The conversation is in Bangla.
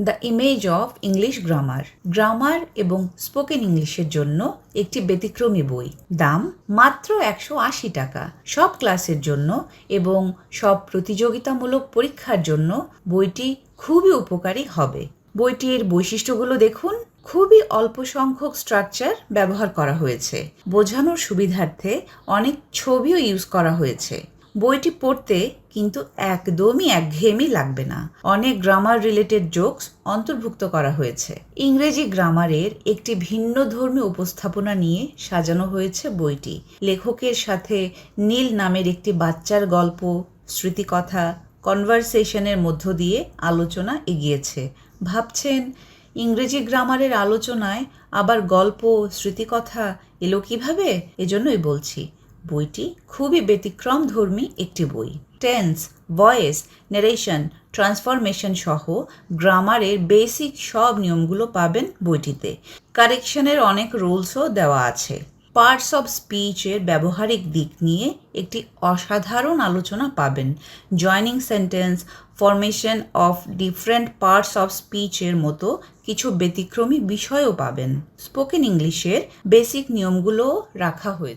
The image of English grammar grammar এবং স্পোকেন ইংলিশের জন্য একটি ব্যতিক্রমী বই। দাম মাত্র একশো আশি টাকা। সব ক্লাসের জন্য এবং সব প্রতিযোগিতামূলক পরীক্ষার জন্য বইটি খুবই উপকারী হবে। বইটির বৈশিষ্ট্যগুলো দেখুন। খুবই অল্প সংখ্যক স্ট্রাকচার ব্যবহার করা হয়েছে। বোঝানোর সুবিধার্থে অনেক ছবিও ইউজ করা হয়েছে। বইটি পড়তে কিন্তু একদমই একঘেয়েমি লাগবে না। অনেক গ্রামার রিলেটেড জোকস অন্তর্ভুক্ত করা হয়েছে। ইংরেজি গ্রামারের একটি ভিন্ন ধর্মী উপস্থাপনা নিয়ে সাজানো হয়েছে বইটি। লেখকের সাথে নীল নামের একটি বাচ্চার গল্প, স্মৃতিকথা কনভারসেশনের মধ্য দিয়ে আলোচনা এগিয়েছে। ভাবছেন, ইংরেজি গ্রামারের আলোচনায় আবার গল্প, স্মৃতিকথা এলো কীভাবে? এজন্যই বলছি বইটি খুবই ব্যতিক্রম ধর্মী একটি বই। টেন্স, ভয়েস নারেশন ট্রান্সফরমেশন সহ গ্রামারের বেসিক সব নিয়মগুলো পাবেন বইটিতে। কারেকশনের অনেক রুলসও দেওয়া আছে। পার্টস অফ স্পিচের ব্যবহারিক দিক নিয়ে একটি অসাধারণ আলোচনা পাবেন। Joining sentence formation of different parts of স্পিচের মতো কিছু ব্যতিক্রমী বিষয়ও পাবেন। স্পোকেন ইংলিশের বেসিক নিয়মগুলোও রাখা হয়েছে।